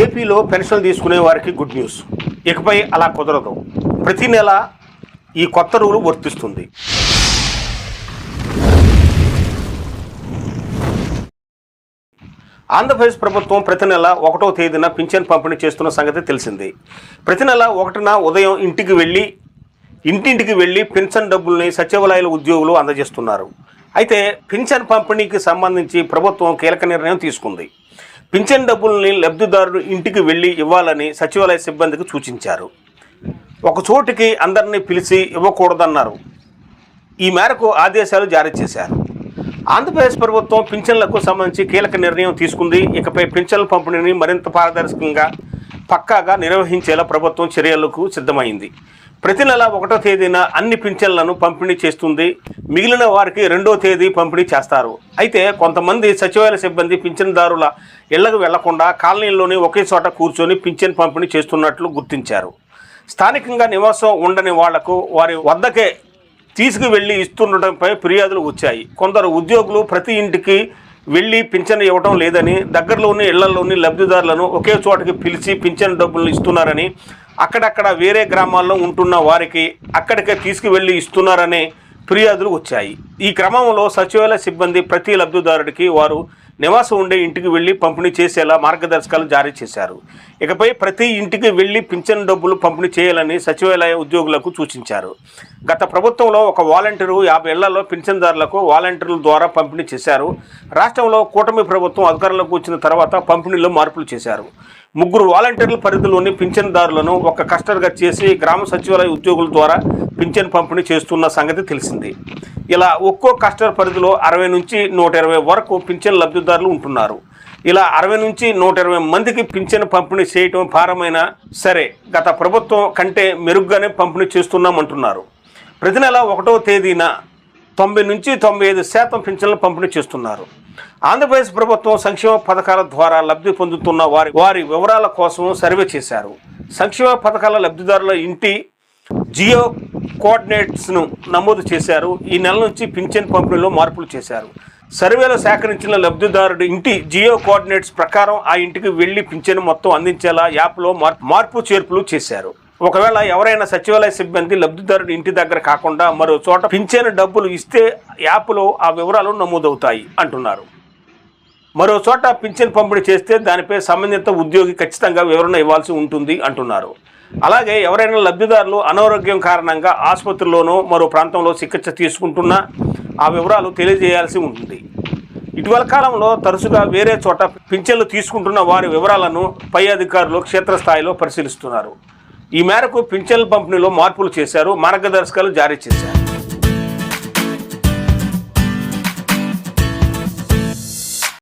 ఏపీలో పెన్షన్ తీసుకునే వారికి గుడ్ న్యూస్. ఇకపై అలా కుదరదు. ప్రతి నెల ఈ కొత్త రూలు వర్తిస్తుంది. ఆంధ్రప్రదేశ్ ప్రభుత్వం ప్రతి నెల ఒకటో తేదీన పింఛన్ పంపిణీ చేస్తున్న సంగతి తెలిసింది. ప్రతి నెల ఒకటిన ఉదయం ఇంటికి వెళ్ళి ఇంటింటికి వెళ్ళి పింఛన్ డబ్బుల్ని సచివాలయాల ఉద్యోగులు అందజేస్తున్నారు. అయితే పింఛన్ పంపిణీకి సంబంధించి ప్రభుత్వం కీలక నిర్ణయం తీసుకుంది. పింఛన్ డబ్బుల్ని లబ్ధిదారుడు ఇంటికి వెళ్ళి ఇవ్వాలని సచివాలయ సిబ్బందికి సూచించారు. ఒక చోటికి అందరినీ పిలిచి ఇవ్వకూడదన్నారు. ఈ మేరకు ఆదేశాలు జారీ చేశారు. ఆంధ్రప్రదేశ్ ప్రభుత్వం పింఛన్లకు సంబంధించి కీలక నిర్ణయం తీసుకుంది. ఇకపై పింఛన్ల పంపిణీని మరింత పారదర్శకంగా పక్కాగా నిర్వహించేలా ప్రభుత్వం చర్యలకు సిద్ధమైంది. ప్రతి నెల ఒకటో తేదీన అన్ని పింఛన్లను పంపిణీ చేస్తుంది. మిగిలిన వారికి రెండో తేదీ పంపిణీ చేస్తారు. అయితే కొంతమంది సచివాలయ సిబ్బంది పింఛన్దారుల ఇళ్ళకు వెళ్ళకుండా కాలనీల్లోనే ఒకే చోట కూర్చొని పింఛన్ పంపిణీ చేస్తున్నట్లు గుర్తించారు. స్థానికంగా నివాసం ఉండని వాళ్ళకు వారి వద్దకే తీసుకువెళ్ళి ఇస్తుండటంపై ఫిర్యాదులు వచ్చాయి. కొందరు ఉద్యోగులు ప్రతి ఇంటికి వెళ్ళి పింఛను ఇవ్వడం లేదని దగ్గరలోని ఇళ్ళలోని లబ్ధిదారులను ఒకే చోటకి పిలిచి పింఛన్ డబ్బులు ఇస్తున్నారని అక్కడక్కడ వేరే గ్రామాల్లో ఉంటున్న వారికి అక్కడికే తీసుకువెళ్ళి ఇస్తున్నారని ఫిర్యాదులు వచ్చాయి. ఈ క్రమంలో సచివాలయ సిబ్బంది ప్రతి లబ్ధిదారుడికి వారు నివాసం ఉండే ఇంటికి వెళ్ళి పంపిణీ చేసేలా మార్గదర్శకాలు జారీ చేశారు. ఇకపై ప్రతి ఇంటికి వెళ్ళి పింఛన్ డబ్బులు పంపిణీ చేయాలని సచివాలయ ఉద్యోగులకు సూచించారు. గత ప్రభుత్వంలో ఒక వాలంటీరు యాభై ఏళ్ళలో పింఛన్దారులకు వాలంటీర్ల ద్వారా పంపిణీ చేశారు. రాష్ట్రంలో కూటమి ప్రభుత్వం అధికారంలోకి వచ్చిన తర్వాత పంపిణీలో మార్పులు చేశారు. ముగ్గురు వాలంటీర్ల పరిధిలోని పింఛన్దారులను ఒక కస్టర్గా చేసి గ్రామ సచివాలయ ఉద్యోగుల ద్వారా పింఛన్ పంపిణీ చేస్తున్న సంగతి తెలిసింది. ఇలా ఒక్కో కస్టర్ పరిధిలో అరవై నుంచి నూట ఇరవై వరకు పింఛన్ లబ్ధిదారులు ఉంటున్నారు. ఇలా అరవై నుంచి నూట ఇరవై మందికి పింఛన్ పంపిణీ చేయటం భారమైనా సరే గత ప్రభుత్వం కంటే మెరుగ్గానే పంపిణీ చేస్తున్నామంటున్నారు. ప్రతి నెల ఒకటో తేదీన తొంభై నుంచి తొంభై ఐదు శాతం పింఛన్లు పంపిణీ చేస్తున్నారు. ఆంధ్రప్రదేశ్ ప్రభుత్వం సంక్షేమ పథకాల ద్వారా లబ్ధి పొందుతున్న వారి వారి వివరాల కోసం సర్వే చేశారు. సంక్షేమ పథకాల లబ్ధిదారుల ఇంటి జియో కోఆర్డినేట్స్ను నమోదు చేశారు. ఈ నెల నుంచి పింఛన్ పంపిణీలో మార్పులు చేశారు. సర్వేలో సేకరించిన లబ్ధిదారుడి ఇంటి జియో కోఆర్డినేట్స్ ప్రకారం ఆ ఇంటికి వెళ్ళి పింఛన్ మొత్తం అందించేలా యాప్లో మార్- మార్పు చేర్పులు చేశారు. ఒకవేళ ఎవరైనా సచివాలయ సిబ్బంది లబ్ధిదారుడు ఇంటి దగ్గర కాకుండా మరో చోట పింఛన్ డబ్బులు ఇస్తే యాప్లో ఆ వివరాలు నమోదవుతాయి అంటున్నారు. మరో చోట పింఛన్ పంపిణీ చేస్తే దానిపై సంబంధిత ఉద్యోగి ఖచ్చితంగా వివరణ ఇవ్వాల్సి ఉంటుంది అంటున్నారు. అలాగే ఎవరైనా లబ్ధిదారులు అనారోగ్యం కారణంగా ఆసుపత్రిలోనో మరో ప్రాంతంలో చికిత్స తీసుకుంటున్నా ఆ వివరాలు తెలియజేయాల్సి ఉంటుంది. ఇటీవల కాలంలో తరచుగా వేరే చోట పింఛన్లు తీసుకుంటున్న వారి వివరాలను పై అధికారులు క్షేత్రస్థాయిలో పరిశీలిస్తున్నారు. ఈ మేరకు పింఛన్ల పంపిణీలో మార్పులు చేశారు మార్గదర్శకాలు జారీ చేశారు.